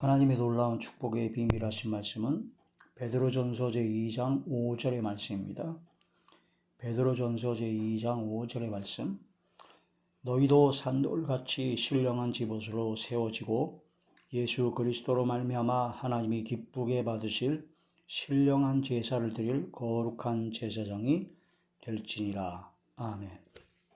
하나님의 놀라운 축복의 비밀하신 말씀은 베드로전서 제2장 5절의 말씀입니다. 베드로전서 제2장 5절의 말씀 너희도 산돌같이 신령한 집옷으로 세워지고 예수 그리스도로 말미암아 하나님이 기쁘게 받으실 신령한 제사를 드릴 거룩한 제사장이 될지니라. 아멘.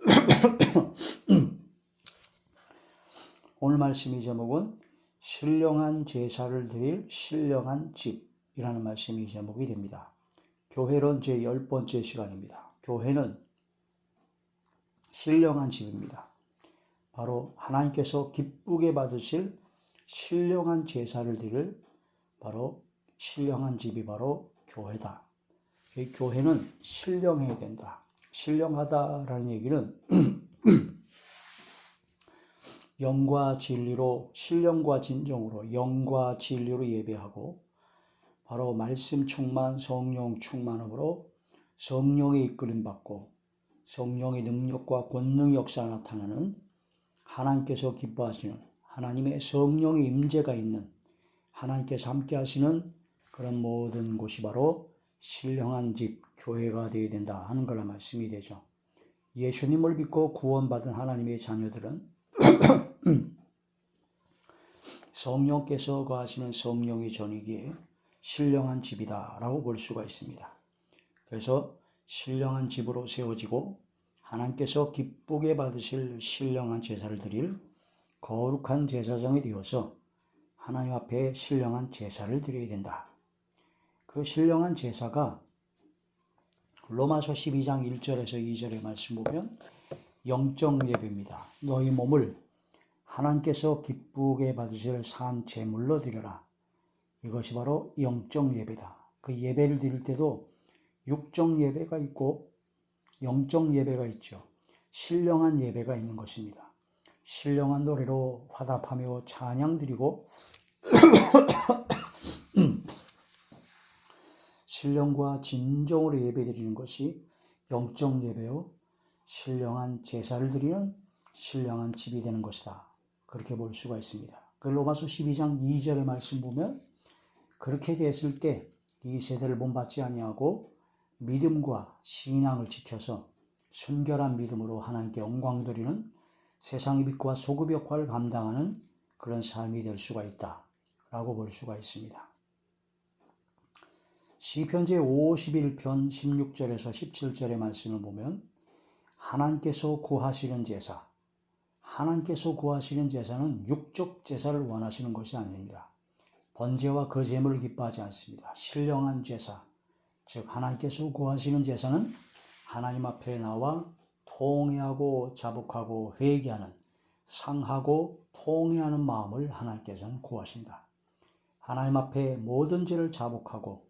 오늘 말씀의 제목은 신령한 제사를 드릴 신령한 집이라는 말씀이 제목이 됩니다. 교회론 제열 번째 시간입니다. 교회는 신령한 집입니다. 바로 하나님께서 기쁘게 받으실 신령한 제사를 드릴 바로 신령한 집이 바로 교회다. 이 교회는 신령해야 된다. 신령하다라는 얘기는 영과 진리로 신령과 진정으로 영과 진리로 예배하고 바로 말씀 충만 성령 충만함으로 성령의 이끌림 받고 성령의 능력과 권능 역사 나타나는 하나님께서 기뻐하시는 하나님의 성령의 임재가 있는 하나님께서 함께 하시는 그런 모든 곳이 바로 신령한 집 교회가 되어야 된다 하는 거라 말씀이 되죠. 예수님을 믿고 구원받은 하나님의 자녀들은 성령께서 거하시는 성령의 전이기에 신령한 집이다라고 볼 수가 있습니다. 그래서 신령한 집으로 세워지고 하나님께서 기쁘게 받으실 신령한 제사를 드릴 거룩한 제사장이 되어서 하나님 앞에 신령한 제사를 드려야 된다. 그 신령한 제사가 로마서 12장 1절에서 2절의 말씀 보면 영적 예배입니다. 너희 몸을 하나님께서 기쁘게 받으실 산 제물로 드려라. 이것이 바로 영적 예배다. 그 예배를 드릴 때도 육적 예배가 있고 영적 예배가 있죠. 신령한 예배가 있는 것입니다. 신령한 노래로 화답하며 찬양 드리고 신령과 진정으로 예배 드리는 것이 영적 예배요. 신령한 제사를 드리는 신령한 집이 되는 것이다. 그렇게 볼 수가 있습니다. 그 로마서 12장 2절의 말씀 보면 그렇게 됐을 때 이 세대를 본받지 아니하고 믿음과 신앙을 지켜서 순결한 믿음으로 하나님께 영광 드리는 세상의 빛과 소급 역할을 감당하는 그런 삶이 될 수가 있다 라고 볼 수가 있습니다. 시편 제 51편 16절에서 17절의 말씀을 보면 하나님께서 구하시는 제사 하나님께서 구하시는 제사는 육적 제사를 원하시는 것이 아닙니다. 번제와 거제물을 기뻐하지 않습니다. 신령한 제사, 즉 하나님께서 구하시는 제사는 하나님 앞에 나와 통회하고 자복하고 회개하는 상하고 통회하는 마음을 하나님께서는 구하신다. 하나님 앞에 모든 죄를 자복하고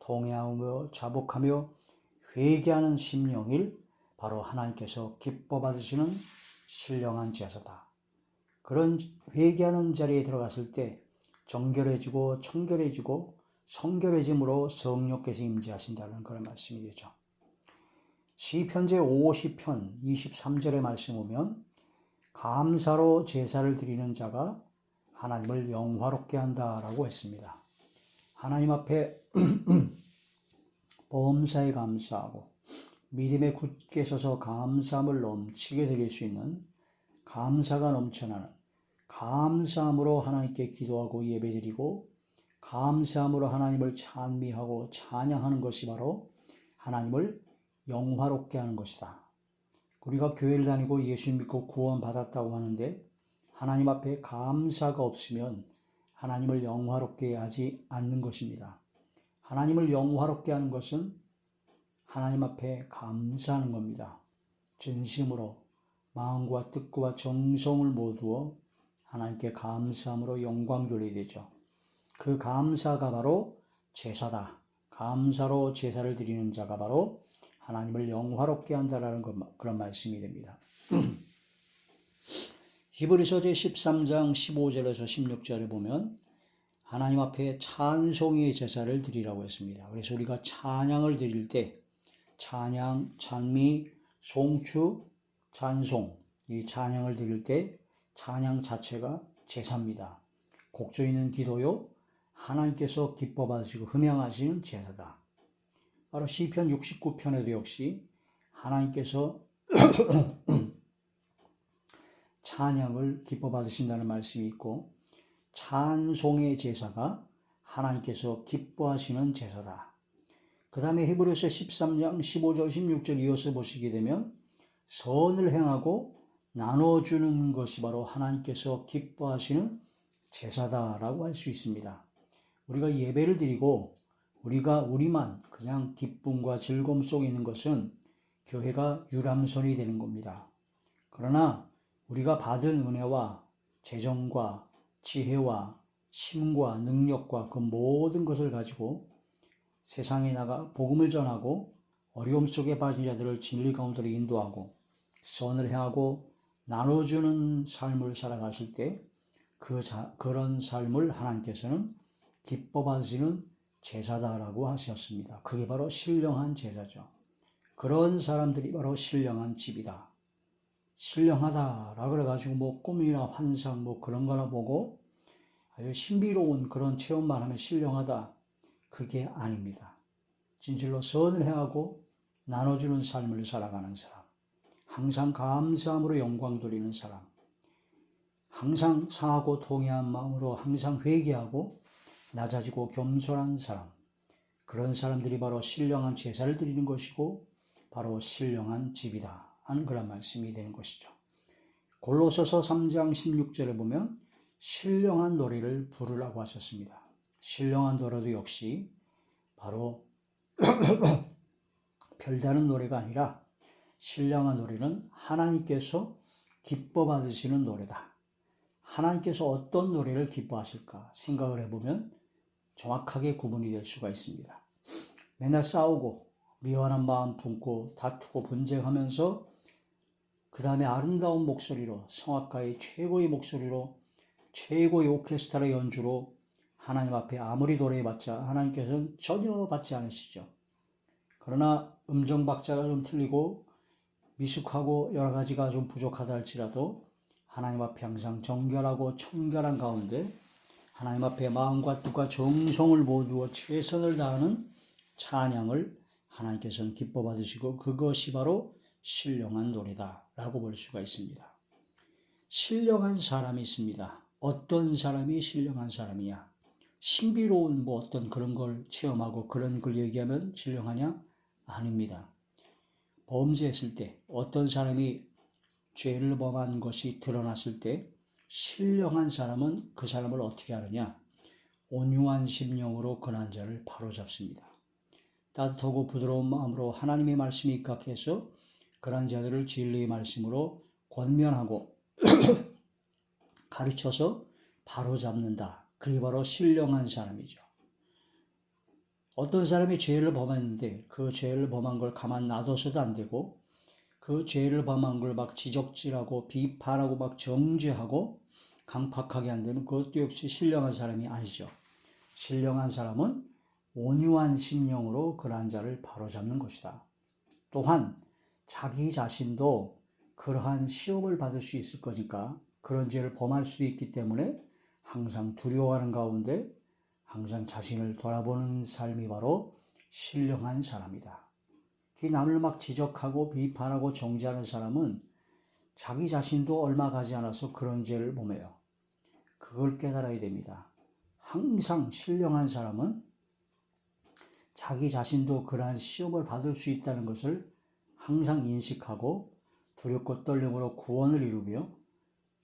통회하며 자복하며 회개하는 심령일 바로 하나님께서 기뻐 받으시는 신령한 제사다. 그런 회개하는 자리에 들어갔을 때 정결해지고 청결해지고 성결해짐으로 성령께서 임재하신다는 그런 말씀이 되죠. 시편제 50편 23절의 말씀 보면 감사로 제사를 드리는 자가 하나님을 영화롭게 한다라고 했습니다. 하나님 앞에 범사에 감사하고 믿음에 굳게 서서 감사함을 넘치게 드릴 수 있는 감사가 넘쳐나는 감사함으로 하나님께 기도하고 예배드리고 감사함으로 하나님을 찬미하고 찬양하는 것이 바로 하나님을 영화롭게 하는 것이다. 우리가 교회를 다니고 예수 믿고 구원받았다고 하는데 하나님 앞에 감사가 없으면 하나님을 영화롭게 하지 않는 것입니다. 하나님을 영화롭게 하는 것은 하나님 앞에 감사하는 겁니다. 진심으로 마음과 뜻과 정성을 모두어 하나님께 감사함으로 영광 돌려야 되죠. 그 감사가 바로 제사다. 감사로 제사를 드리는 자가 바로 하나님을 영화롭게 한다라는 그런 말씀이 됩니다. 히브리서 제 13장 15절에서 16절에 보면 하나님 앞에 찬송의 제사를 드리라고 했습니다. 그래서 우리가 찬양을 드릴 때 찬양, 찬미, 송추, 찬송 이 찬양을 드릴 때 찬양 자체가 제사입니다. 곡조 있는 기도요 하나님께서 기뻐 받으시고 흠양하시는 제사다. 바로 시편 69편에도 역시 하나님께서 찬양을 기뻐 받으신다는 말씀이 있고 찬송의 제사가 하나님께서 기뻐하시는 제사다. 그 다음에 히브리서 13장 15절 16절 이어서 보시게 되면 선을 행하고 나눠주는 것이 바로 하나님께서 기뻐하시는 제사다라고 할 수 있습니다. 우리가 예배를 드리고 우리가 우리만 그냥 기쁨과 즐거움 속에 있는 것은 교회가 유람선이 되는 겁니다. 그러나 우리가 받은 은혜와 재정과 지혜와 힘과 능력과 그 모든 것을 가지고 세상에 나가 복음을 전하고 어려움 속에 빠진 자들을 진리 가운데로 인도하고 선을 행하고 나눠주는 삶을 살아가실 때 그 그런 삶을 하나님께서는 기뻐 받으시는 제사다라고 하셨습니다. 그게 바로 신령한 제사죠. 그런 사람들이 바로 신령한 집이다. 신령하다라 그래가지고 뭐 꿈이나 환상 뭐 그런 거나 보고 아주 신비로운 그런 체험만 하면 신령하다. 그게 아닙니다. 진실로 선을 행하고 나눠주는 삶을 살아가는 사람. 항상 감사함으로 영광 돌리는 사람. 항상 상하고 통해한 마음으로 항상 회개하고 낮아지고 겸손한 사람. 그런 사람들이 바로 신령한 제사를 드리는 것이고 바로 신령한 집이다 하는 그런 말씀이 되는 것이죠. 골로서서 3장 16절에 보면 신령한 노래를 부르라고 하셨습니다. 신령한 노래도 역시 바로 별다른 노래가 아니라 신령한 노래는 하나님께서 기뻐 받으시는 노래다. 하나님께서 어떤 노래를 기뻐하실까 생각을 해보면 정확하게 구분이 될 수가 있습니다. 맨날 싸우고 미워하는 마음 품고 다투고 분쟁하면서 그 다음에 아름다운 목소리로 성악가의 최고의 목소리로 최고의 오케스트라 연주로 하나님 앞에 아무리 노래해봤자 하나님께서는 전혀 받지 않으시죠. 그러나 음정 박자가 좀 틀리고 미숙하고 여러 가지가 좀 부족하다 할지라도 하나님 앞에 항상 정결하고 청결한 가운데 하나님 앞에 마음과 뜻과 정성을 모두어 최선을 다하는 찬양을 하나님께서는 기뻐 받으시고 그것이 바로 신령한 노래다라고 볼 수가 있습니다. 신령한 사람이 있습니다. 어떤 사람이 신령한 사람이야? 신비로운 뭐 어떤 그런 걸 체험하고 그런 걸 얘기하면 신령하냐? 아닙니다. 범죄했을 때 어떤 사람이 죄를 범한 것이 드러났을 때 신령한 사람은 그 사람을 어떻게 하느냐? 온유한 심령으로 그난 자를 바로잡습니다. 따뜻하고 부드러운 마음으로 하나님의 말씀이 입각해서 그런 자들을 진리의 말씀으로 권면하고 가르쳐서 바로잡는다. 그게 바로 신령한 사람이죠. 어떤 사람이 죄를 범했는데 그 죄를 범한 걸 가만 놔둬서도 안 되고 그 죄를 범한 걸 막 지적질하고 비판하고 막 정죄하고 강팍하게 안 되면 그것도 역시 신령한 사람이 아니죠. 신령한 사람은 온유한 심령으로 그러한 자를 바로잡는 것이다. 또한 자기 자신도 그러한 시험을 받을 수 있을 거니까 그런 죄를 범할 수도 있기 때문에 항상 두려워하는 가운데 항상 자신을 돌아보는 삶이 바로 신령한 사람이다. 그 남을 막 지적하고 비판하고 정죄하는 사람은 자기 자신도 얼마 가지 않아서 그런 죄를 범해요. 그걸 깨달아야 됩니다. 항상 신령한 사람은 자기 자신도 그러한 시험을 받을 수 있다는 것을 항상 인식하고 두렵고 떨림으로 구원을 이루며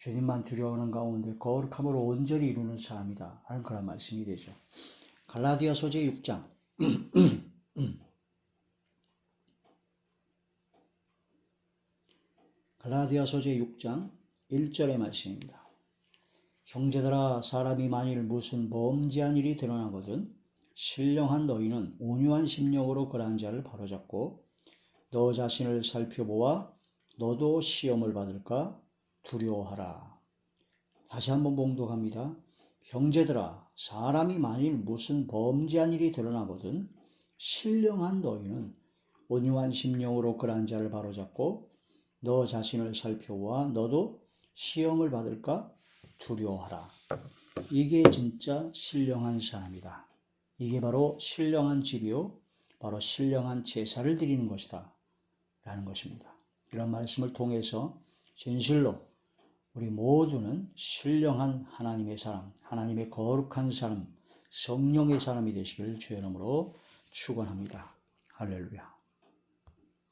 주님만 두려워하는 가운데 거룩함으로 온전히 이루는 사람이다 하는 그런 말씀이 되죠. 갈라디아 소재 6장 갈라디아 소재 6장 1절의 말씀입니다. 형제들아 사람이 만일 무슨 범죄한 일이 드러나거든 신령한 너희는 온유한 심령으로 그러한 자를 바로잡고 너 자신을 살펴보아 너도 시험을 받을까 두려워하라. 다시 한번 봉독합니다. 형제들아, 사람이 만일 무슨 범죄한 일이 드러나거든 신령한 너희는 온유한 심령으로 그러한 자를 바로잡고 너 자신을 살펴보아 너도 시험을 받을까 두려워하라. 이게 진짜 신령한 사람이다. 이게 바로 신령한 집이요. 바로 신령한 제사를 드리는 것이다. 라는 것입니다. 이런 말씀을 통해서 진실로 우리 모두는 신령한 하나님의 사람, 하나님의 거룩한 사람, 성령의 사람이 되시길 주의 이름으로 축원합니다. 할렐루야.